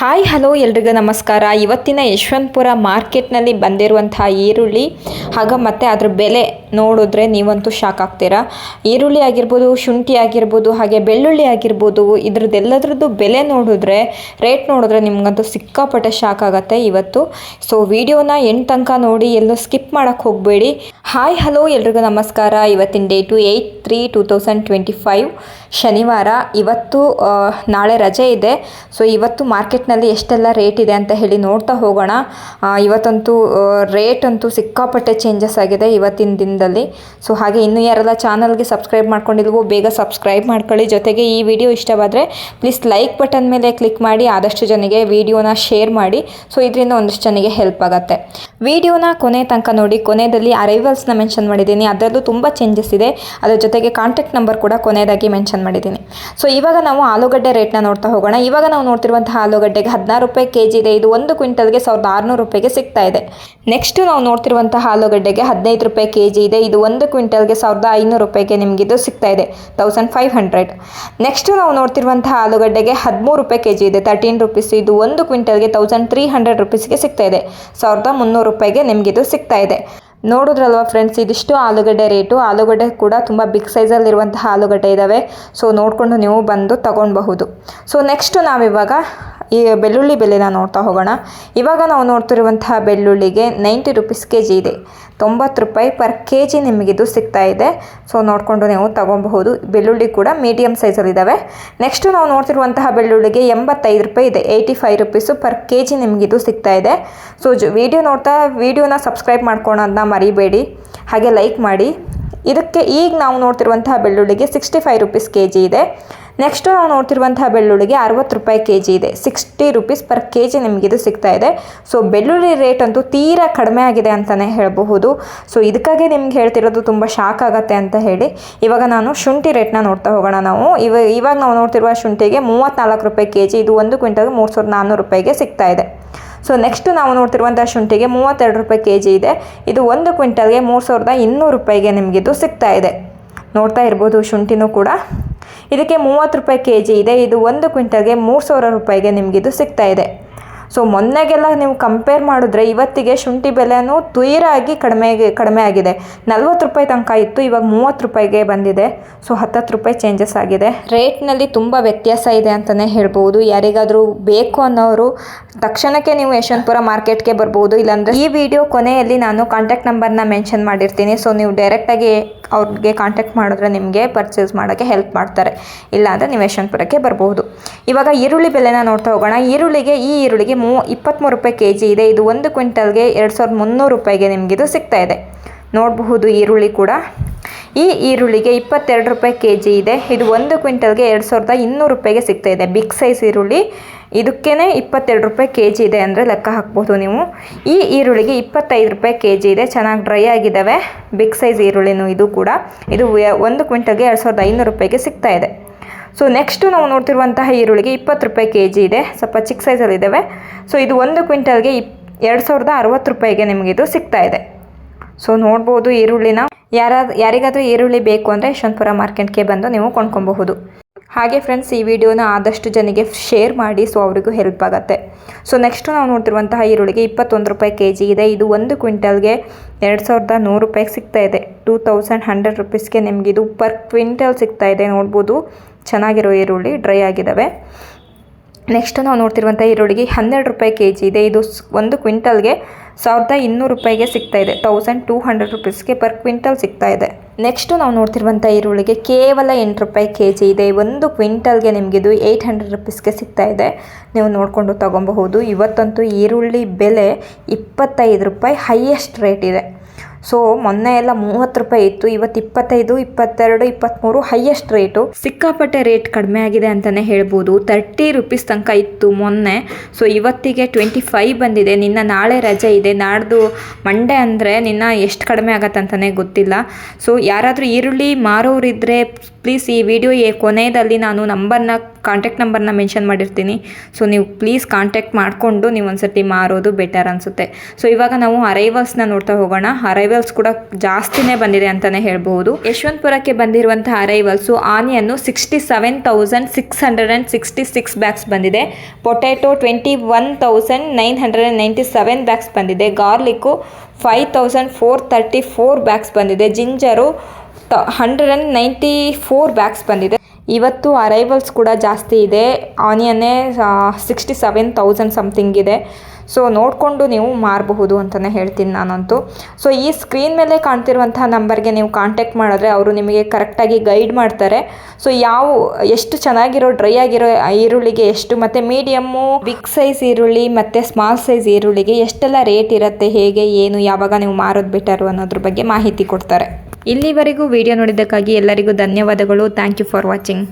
Hi hello ಎಲ್ರಿಗೂ ನಮಸ್ಕಾರ. ಇವತ್ತಿನ ಯಶವಂತಪುರ ಮಾರ್ಕೆಟ್ನಲ್ಲಿ ಬಂದಿರುವಂತಹ ಈರುಳ್ಳಿ ಹಾಗ ಮತ್ತು ಅದ್ರ ಬೆಲೆ ನೋಡಿದ್ರೆ ನೀವಂತೂ ಶಾಕ್ ಆಗ್ತೀರಾ? ಈರುಳ್ಳಿ ಆಗಿರ್ಬೋದು, ಶುಂಠಿ ಆಗಿರ್ಬೋದು, ಹಾಗೆ ಬೆಳ್ಳುಳ್ಳಿ ಆಗಿರ್ಬೋದು, ಇದ್ರದ್ದೆಲ್ಲದ್ರದ್ದು ಬೆಲೆ ನೋಡಿದ್ರೆ ರೇಟ್ ನೋಡಿದ್ರೆ ನಿಮಗಂತೂ ಸಿಕ್ಕಾಪಟ್ಟೆ ಶಾಕ್ ಆಗುತ್ತೆ ಇವತ್ತು. ಸೊ ವಿಡಿಯೋನ ಎಂಟು ತನಕ ನೋಡಿ, ಎಲ್ಲೂ ಸ್ಕಿಪ್ ಮಾಡೋಕ್ಕೆ ಹೋಗಬೇಡಿ. ಹಾಯ್ ಹಲೋ ಎಲ್ರಿಗೂ ನಮಸ್ಕಾರ. ಇವತ್ತಿನ date eight three two thousand twenty five ಶನಿವಾರ. ಇವತ್ತು ನಾಳೆ ರಜೆ ಇದೆ. ಸೊ ಇವತ್ತು ಮಾರ್ಕೆಟ್ನಲ್ಲಿ ಎಷ್ಟೆಲ್ಲ ರೇಟ್ ಇದೆ ಅಂತ ಹೇಳಿ ನೋಡ್ತಾ ಹೋಗೋಣ. ಇವತ್ತಂತೂ ರೇಟ್ ಅಂತೂ ಸಿಕ್ಕಾಪಟ್ಟೆ ಚೇಂಜಸ್ ಆಗಿದೆ. ಇವತ್ತಿನ ದಿನದಲ್ಲಿ ಸೊ ಹಾಗೆ ಇನ್ನೂ ಯಾರೆಲ್ಲ ಚಾನಲ್ಗೆ ಸಬ್ಸ್ಕ್ರೈಬ್ ಮಾಡ್ಕೊಂಡಿಲ್ವೋ, ಬೇಗ ಸಬ್ಸ್ಕ್ರೈಬ್ ಮಾಡ್ಕೊಳ್ಳಿ. ಜೊತೆಗೆ ಈ ವಿಡಿಯೋ ಇಷ್ಟವಾದರೆ ಪ್ಲೀಸ್ ಲೈಕ್ ಬಟನ್ ಮೇಲೆ ಕ್ಲಿಕ್ ಮಾಡಿ, ಆದಷ್ಟು ಜನಗೆ ವಿಡಿಯೋನ ಶೇರ್ ಮಾಡಿ. ಸೊ ಇದರಿಂದ ಒಂದಷ್ಟು ಜನಗೆ ಹೆಲ್ಪ್ ಆಗುತ್ತೆ. ವಿಡಿಯೋನ ಕೊನೆ ತನಕ ನೋಡಿ ಕೊನೆಯಲ್ಲಿ ಅರೈವಲ್ಸ್ನ ಮೆನ್ಷನ್ ಮಾಡಿದ್ದೀನಿ. ಅದರಲ್ಲೂ ತುಂಬ ಚೇಂಜಸ್ ಇದೆ. ಅದರ ಜೊತೆಗೆ ಕಾಂಟ್ಯಾಕ್ಟ್ ನಂಬರ್ ಕೂಡ ಕೊನೆಯದಾಗಿ ಮೆನ್ಷನ್ ಮಾಡಿದ್ದೀನಿ. ಸೊ ಇವಾಗ ನಾವು ಆಲೂಗಡ್ಡೆ ರೇಟ್ನ ನೋಡ್ತಾ ಹೋಗೋಣ. ಇವಾಗ ನಾವು ನೋಡ್ತಿರುವಂತಹ ಆಲೂಗಡ್ಡೆಗೆ ಹದಿನಾರು ರೂಪಾಯಿ ಕೆ ಜಿ ಇದೆ. ಇದು ಒಂದು ಕ್ವಿಂಟಲ್ಗೆ ಸಾವಿರದ ಆರುನೂರು ರೂಪಾಯಿಗೆ ಸಿಗ್ತಾ ಇದೆ. ನೆಕ್ಸ್ಟ್ ನಾವು ನೋಡ್ತಿರುವಂತಹ ಆಲೂಗಡ್ಡೆಗೆ ಹದಿನೈದು ರೂಪಾಯಿ ಕೆ ಜಿ ಇದೆ. ಇದು ಒಂದು ಕ್ವಿಂಟಲ್ಗೆ ಸಾವಿರದ ಐನೂರು ರೂಪಾಯಿಗೆ ನಿಮಗೆ ಇದು ಸಿಗ್ತಾ ಇದೆ. ತೌಸಂಡ್ ಫೈವ್ ಹಂಡ್ರೆಡ್ ನೆಕ್ಸ್ಟ್ ನಾವು ನೋಡ್ತಿರುವಂತಹ ಆಲೂಗಡ್ಡೆಗೆ ಹದಿಮೂರು ರೂಪಾಯಿ ಕೆ ಜಿ ಇದೆ. ತರ್ಟೀನ್ ರುಪೀಸ್ ಇದು ಒಂದು ಕ್ವಿಂಟಲ್ಗೆ ತೌಸಂಡ್ ತ್ರೀ ಹಂಡ್ರೆಡ್ ರುಪೀಸ್ಗೆ ಸಿಗ್ತಾ ಇದೆ. ಸಾವಿರದ ಮುನ್ನೂರು ರೂಪಾಯಿಗೆ ನಿಮಗಿದು ಸಿಗ್ತಾ ಇದೆ. ನೋಡಿದ್ರಲ್ವ ಫ್ರೆಂಡ್ಸ್ ಇದಿಷ್ಟು ಆಲೂಗಡ್ಡೆ ರೇಟು. ಆಲೂಗಡ್ಡೆ ಕೂಡ ತುಂಬ ಬಿಗ್ ಸೈಜಲ್ಲಿರುವಂತಹ ಆಲೂಗಡ್ಡೆ ಇದ್ದಾವೆ ಸೊ ನೋಡಿಕೊಂಡು ನೀವು ಬಂದು ತಗೊಳ್ಬಹುದು ಸೊ ನೆಕ್ಸ್ಟು ನಾವಿವಾಗ ಈ ಬೆಳ್ಳುಳ್ಳಿ ಬೆಲೆನ ನೋಡ್ತಾ ಹೋಗೋಣ. ಇವಾಗ ನಾವು ನೋಡ್ತಿರುವಂತಹ ಬೆಳ್ಳುಳ್ಳಿಗೆ ನೈಂಟಿ ರುಪೀಸ್ ಕೆ ಜಿ ಇದೆ. ತೊಂಬತ್ತು ರೂಪಾಯಿ ಪರ್ ಕೆ ಜಿ ನಿಮಗಿದು ಸಿಗ್ತಾ ಇದೆ. ಸೊ, ನೋಡಿಕೊಂಡು ನೀವು ತೊಗೊಬಹುದು. ಬೆಳ್ಳುಳ್ಳಿ ಕೂಡ ಮೀಡಿಯಮ್ ಸೈಜಲ್ಲಿದ್ದಾವೆ ನೆಕ್ಸ್ಟು ನಾವು ನೋಡ್ತಿರುವಂತಹ ಬೆಳ್ಳುಳ್ಳಿಗೆ ಎಂಬತ್ತೈದು ರೂಪಾಯಿ ಇದೆ. Eighty five rupees per K G ನಿಮಗಿದು ಸಿಗ್ತಾ ಇದೆ. ಸೊ, ಜ, ವಿಡಿಯೋ ನೋಡ್ತಾ ವಿಡಿಯೋನ ಸಬ್ಸ್ಕ್ರೈಬ್ ಮಾಡ್ಕೊಳೋದನ್ನ ಮರಿಬೇಡಿ. ಹಾಗೆ ಲೈಕ್ ಮಾಡಿ. ಇದಕ್ಕೆ ಈಗ ನಾವು ನೋಡ್ತಿರುವಂತಹ ಬೆಳ್ಳುಳ್ಳಿಗೆ sixty five rupees K G ಇದೆ. ನೆಕ್ಸ್ಟು ನಾವು ನೋಡ್ತಿರುವಂತಹ ಬೆಳ್ಳುಳ್ಳಿಗೆ ಅರವತ್ತು ರೂಪಾಯಿ ಕೆ ಜಿ ಇದೆ. Sixty rupees per K G ನಿಮಗಿದು ಸಿಗ್ತಾ ಇದೆ. ಸೊ ಬೆಳ್ಳುಳ್ಳಿ ರೇಟ್ ಅಂತೂ ತೀರಾ ಕಡಿಮೆ ಆಗಿದೆ ಅಂತಲೇ ಹೇಳಬಹುದು. ಸೊ ಇದಕ್ಕಾಗಿ ನಿಮ್ಗೆ ಹೇಳ್ತಿರೋದು ತುಂಬ ಶಾಕ್ ಆಗುತ್ತೆ ಅಂತ ಹೇಳಿ. ಇವಾಗ ನಾನು ಶುಂಠಿ ರೇಟ್ನ ನೋಡ್ತಾ ಹೋಗೋಣ ನಾವು. ಇವ, ಇವಾಗ ನಾವು ನೋಡ್ತಿರುವ ಶುಂಠಿಗೆ ಮೂವತ್ತ್ನಾಲ್ಕು ರೂಪಾಯಿ ಕೆ ಜಿ ಇದು ಒಂದು ಕ್ವಿಂಟಲ್ಗೆ ಮೂರು ಸಾವಿರದ ನಾನ್ನೂರು ರೂಪಾಯಿಗೆ ಸಿಗ್ತಾ ಇದೆ. ಸೊ ನೆಕ್ಸ್ಟ್ ನಾವು ನೋಡ್ತಿರುವಂಥ ಶುಂಠಿಗೆ ಮೂವತ್ತೆರಡು ರೂಪಾಯಿ ಕೆ ಜಿ ಇದೆ. ಇದು ಒಂದು ಕ್ವಿಂಟಲ್ಗೆ ಮೂರು ಸಾವಿರದ ಇನ್ನೂರು ರೂಪಾಯಿಗೆ ನಿಮಗಿದು ಸಿಗ್ತಾ ಇದೆ. ನೋಡ್ತಾ ಇರ್ಬೋದು ಶುಂಠಿನೂ ಕೂಡ. ಇದಕ್ಕೆ ಮೂವತ್ತು ರೂಪಾಯಿ ಕೆ ಜಿ ಇದೆ. ಇದು ಒಂದು ಕ್ವಿಂಟಲ್ಗೆ ಮೂರು ಸಾವಿರ ರೂಪಾಯಿಗೆ ನಿಮಗಿದು ಸಿಗ್ತಾ ಇದೆ. ಸೊ ಮೊನ್ನೆಗೆಲ್ಲ ನೀವು ಕಂಪೇರ್ ಮಾಡಿದ್ರೆ ಇವತ್ತಿಗೆ ಶುಂಠಿ ಬೆಲೆನೂ ತೀರಾಗಿ ಕಡಿಮೆಗೆ, ಕಡಿಮೆ ಆಗಿದೆ. ನಲ್ವತ್ತು ರೂಪಾಯಿ ತನಕ ಇತ್ತು, ಇವಾಗ ಮೂವತ್ತು ರೂಪಾಯಿಗೆ ಬಂದಿದೆ. ಸೊ ಹತ್ತತ್ತು ರೂಪಾಯಿ ಚೇಂಜಸ್ ಆಗಿದೆ. ರೇಟ್ನಲ್ಲಿ ತುಂಬ ವ್ಯತ್ಯಾಸ ಇದೆ ಅಂತಲೇ ಹೇಳ್ಬೋದು. ಯಾರಿಗಾದರೂ ಬೇಕು ಅನ್ನೋರು ತಕ್ಷಣಕ್ಕೆ ನೀವು ಯಶವಂತಪುರ ಮಾರ್ಕೆಟ್ಗೆ ಬರ್ಬೋದು. ಇಲ್ಲಾಂದರೆ ಈ ವಿಡಿಯೋ ಕೊನೆಯಲ್ಲಿ ನಾನು ಕಾಂಟ್ಯಾಕ್ಟ್ ನಂಬರ್ನ ಮೆನ್ಷನ್ ಮಾಡಿರ್ತೀನಿ. ಸೊ ನೀವು ಡೈರೆಕ್ಟಾಗಿ ಅವ್ರಿಗೆ ಕಾಂಟ್ಯಾಕ್ಟ್ ಮಾಡಿದ್ರೆ ನಿಮಗೆ ಪರ್ಚೇಸ್ ಮಾಡೋಕ್ಕೆ ಹೆಲ್ಪ್ ಮಾಡ್ತಾರೆ. ಇಲ್ಲಾಂದರೆ ನೀವು ಯಶವಂತಪುರಕ್ಕೆ ಬರ್ಬೋದು. ಇವಾಗ ಈರುಳ್ಳಿ ಬೆಲೆನ ನೋಡ್ತಾ ಹೋಗೋಣ. ಈರುಳ್ಳಿಗೆ ಈ ಈರುಳ್ಳಿಗೆ ಮೂ ಇಪ್ಪತ್ತ್ಮೂರು ರೂಪಾಯಿ ಕೆ ಜಿ ಇದೆ. ಇದು ಒಂದು ಕ್ವಿಂಟಲ್ಗೆ ಎರಡು ಸಾವಿರದ ಮುನ್ನೂರು ರೂಪಾಯಿಗೆ ನಿಮಗಿದು ಸಿಗ್ತಾ ಇದೆ. ನೋಡಬಹುದು ಈರುಳ್ಳಿ ಕೂಡ. ಈ ಈರುಳ್ಳಿಗೆ ಇಪ್ಪತ್ತೆರಡು ರೂಪಾಯಿ ಕೆ ಜಿ ಇದೆ. ಇದು ಒಂದು ಕ್ವಿಂಟಲ್ಗೆ ಎರಡು ಸಾವಿರದ ಇನ್ನೂರು ರೂಪಾಯಿಗೆ ಸಿಗ್ತಾ ಇದೆ. ಬಿಗ್ ಸೈಜ್ ಈರುಳ್ಳಿ. ಇದಕ್ಕೇ ಇಪ್ಪತ್ತೆರಡು ರೂಪಾಯಿ ಕೆ ಜಿ ಇದೆ ಅಂದರೆ ಲೆಕ್ಕ ಹಾಕ್ಬೋದು ನೀವು. ಈ ಈರುಳ್ಳಿಗೆ ಇಪ್ಪತ್ತೈದು ರೂಪಾಯಿ ಕೆ ಜಿ ಇದೆ. ಚೆನ್ನಾಗಿ ಡ್ರೈ ಆಗಿದ್ದಾವೆ. ಬಿಗ್ ಸೈಜ್ ಈರುಳ್ಳಿನೂ ಇದು ಕೂಡ. ಇದು ಒಂದು ಕ್ವಿಂಟಲ್ಗೆ ಎರಡು ಸಾವಿರದ ಐನೂರು ರೂಪಾಯಿಗೆ ಸಿಗ್ತಾ ಇದೆ. ಸೊ ನೆಕ್ಸ್ಟು ನಾವು ನೋಡ್ತಿರುವಂತಹ ಈರುಳ್ಳಿಗೆ ಇಪ್ಪತ್ತು ರೂಪಾಯಿ ಕೆ ಜಿ ಇದೆ. ಸ್ವಲ್ಪ ಚಿಕ್ಕ ಸೈಜಲ್ಲಿದ್ದಾವೆ ಸೊ ಇದು ಒಂದು ಕ್ವಿಂಟಲ್ಗೆ ಇಪ್, ಎರಡು ಸಾವಿರದ ಅರವತ್ತು ರೂಪಾಯಿಗೆ ನಿಮಗಿದು ಸಿಗ್ತಾ ಇದೆ. ಸೊ ನೋಡ್ಬೋದು ಈರುಳ್ಳಿನ. ಯಾರಾದ, ಯಾರಿಗಾದರೂ ಈರುಳ್ಳಿ ಬೇಕು ಅಂದರೆ ಯಶವಂತಪುರ ಮಾರ್ಕೆಟ್ಗೆ ಬಂದು ನೀವು ಕೊಂಡ್ಕೊಬಹುದು. ಹಾಗೆ ಫ್ರೆಂಡ್ಸ್ ಈ ವಿಡಿಯೋನ ಆದಷ್ಟು ಜನಿಗೆ ಶೇರ್ ಮಾಡಿ ಸೊ ಅವರಿಗೂ ಹೆಲ್ಪ್ ಆಗುತ್ತೆ. ಸೊ ನೆಕ್ಸ್ಟು ನಾವು ನೋಡ್ತಿರುವಂತಹ ಈರುಳ್ಳಿಗೆ ಇಪ್ಪತ್ತೊಂದು ರೂಪಾಯಿ ಕೆ ಜಿ ಇದೆ. ಇದು ಒಂದು ಕ್ವಿಂಟಲ್ಗೆ ಎರಡು ಸಾವಿರದ ನೂರು ರೂಪಾಯಿಗೆ ಸಿಗ್ತಾ ಇದೆ. ಟೂ ತೌಸಂಡ್ ಹಂಡ್ರೆಡ್ ರುಪೀಸ್ಗೆ ನಿಮಗಿದು ಪರ್ ಕ್ವಿಂಟಲ್ ಸಿಗ್ತಾ ಇದೆ. ನೋಡ್ಬೋದು. ಚೆನ್ನಾಗಿರೋ ಈರುಳ್ಳಿ ಡ್ರೈ ಆಗಿದ್ದಾವೆ ನೆಕ್ಸ್ಟ್ ನಾವು ನೋಡ್ತಿರುವಂಥ ಈರುಳ್ಳಿಗೆ ಹನ್ನೆರಡು ರೂಪಾಯಿ ಕೆ ಜಿ ಇದೆ ಇದು ಒಂದು ಕ್ವಿಂಟಲ್ಗೆ ಸಾವಿರದ ಇನ್ನೂರು ರೂಪಾಯಿಗೆ ಸಿಗ್ತಾ ಇದೆ. ತೌಸಂಡ್ ಟೂ ಹಂಡ್ರೆಡ್ ರುಪೀಸ್ಗೆ ಪರ್ ಕ್ವಿಂಟಲ್ ಸಿಗ್ತಾ ಇದೆ. ನೆಕ್ಸ್ಟು ನಾವು ನೋಡ್ತಿರುವಂಥ ಈರುಳ್ಳಿಗೆ ಕೇವಲ ಎಂಟು ರೂಪಾಯಿ ಕೆ ಜಿ ಇದೆ. ಒಂದು ಕ್ವಿಂಟಲ್ಗೆ ನಿಮಗಿದು ಏಯ್ಟ್ ಹಂಡ್ರೆಡ್ ರುಪೀಸ್ಗೆ ಸಿಗ್ತಾ ಇದೆ. ನೀವು ನೋಡಿಕೊಂಡು ತೊಗೊಬಹುದು. ಇವತ್ತಂತೂ ಈರುಳ್ಳಿ ಬೆಲೆ ಇಪ್ಪತ್ತೈದು ರೂಪಾಯಿ ಹೈಯೆಸ್ಟ್ ರೇಟ್ ಇದೆ. ಸೊ ಮೊನ್ನೆ ಎಲ್ಲ ಮೂವತ್ತು ರೂಪಾಯಿ ಇತ್ತು, ಇವತ್ತು ಇಪ್ಪತ್ತೈದು, ಇಪ್ಪತ್ತೆರಡು, ಇಪ್ಪತ್ತ್ಮೂರು ಹೈಯೆಸ್ಟ್ ರೇಟು ಸಿಕ್ಕಾಪಟ್ಟೆ ರೇಟ್ ಕಡಿಮೆ ಆಗಿದೆ ಅಂತಲೇ ಹೇಳ್ಬೋದು. ತರ್ಟಿ ರುಪೀಸ್ ತನಕ ಇತ್ತು ಮೊನ್ನೆ. ಸೊ ಇವತ್ತಿಗೆ ಟ್ವೆಂಟಿ ಫೈವ್ ಬಂದಿದೆ. ನಿನ್ನ ನಾಳೆ ರಜೆ ಇದೆ. ನಾಡ್ದು ಮಂಡೇ ಅಂದರೆ ನಿನ್ನ ಎಷ್ಟು ಕಡಿಮೆ ಆಗತ್ತೆ ಅಂತಲೇ ಗೊತ್ತಿಲ್ಲ. ಸೊ ಯಾರಾದರೂ ಈರುಳ್ಳಿ ಮಾರೋರಿದ್ದರೆ ಪ್ಲೀಸ್ ಈ ವಿಡಿಯೋ ಕೊನೆಯಲ್ಲಿ ನಾನು ನಂಬರ್ನ ಕಾಂಟ್ಯಾಕ್ಟ್ ನಂಬರ್ನ ಮೆನ್ಷನ್ ಮಾಡಿರ್ತೀನಿ. ಸೊ ನೀವು ಪ್ಲೀಸ್ ಕಾಂಟ್ಯಾಕ್ಟ್ ಮಾಡಿಕೊಂಡು ನೀವು ಒಂದ್ಸತಿ ಮಾರೋದು ಬೆಟರ್ ಅನಿಸುತ್ತೆ. ಸೊ ಇವಾಗ ನಾವು ಅರೈವಲ್ಸ್ನ ನೋಡ್ತಾ ಹೋಗೋಣ. ಅರೈವಲ್ ಅರೈವಲ್ಸ್ ಕೂಡ ಜಾಸ್ತಿನೇ ಬಂದಿದೆ ಅಂತಾನೆ ಹೇಳಬಹುದು. ಯಶವಂತಪುರಕ್ಕೆ ಬಂದಿರುವಂತಹ arrivals onion sixty seven thousand six hundred and sixty six bags ಬಂದಿದೆ. Potato twenty one thousand nine hundred and ninety seven bags ಬಂದಿದೆ garlic five thousand four thirty four bags ಬಂದಿದೆ. Ginger hundred and ninety four bags ಬಂದಿದೆ. ಇವತ್ತು arrivals ಕೂಡ ಜಾಸ್ತಿ ಇದೆ. ಆನಿಯನ್ನೇ sixty seven thousand something ಇದೆ. ಸೊ ನೋಡಿಕೊಂಡು ನೀವು ಮಾರಬಹುದು ಅಂತಲೇ ಹೇಳ್ತೀನಿ ನಾನಂತೂ. ಸೊ ಈ ಸ್ಕ್ರೀನ್ ಮೇಲೆ ಕಾಣ್ತಿರುವಂತಹ ನಂಬರ್ಗೆ ನೀವು ಕಾಂಟ್ಯಾಕ್ಟ್ ಮಾಡಿದ್ರೆ ಅವರು ನಿಮಗೆ ಕರೆಕ್ಟಾಗಿ ಗೈಡ್ ಮಾಡ್ತಾರೆ. ಸೊ ಯಾವ, ಎಷ್ಟು ಚೆನ್ನಾಗಿರೋ ಡ್ರೈ ಆಗಿರೋ ಈರುಳ್ಳಿಗೆ ಎಷ್ಟು, ಮತ್ತು ಮೀಡಿಯಮ್ಮು ಬಿಗ್ ಸೈಜ್ ಈರುಳ್ಳಿ, ಮತ್ತು ಸ್ಮಾಲ್ ಸೈಜ್ ಈರುಳ್ಳಿಗೆ ಎಷ್ಟೆಲ್ಲ ರೇಟ್ ಇರುತ್ತೆ, ಹೇಗೆ, ಏನು, ಯಾವಾಗ ನೀವು ಮಾರೋದು ಬಿಟ್ಟರು ಅನ್ನೋದ್ರ ಬಗ್ಗೆ ಮಾಹಿತಿ ಕೊಡ್ತಾರೆ. ಇಲ್ಲಿವರೆಗೂ ವಿಡಿಯೋ ನೋಡಿದ್ದಕ್ಕಾಗಿ ಎಲ್ಲರಿಗೂ ಧನ್ಯವಾದಗಳು. Thank you for watching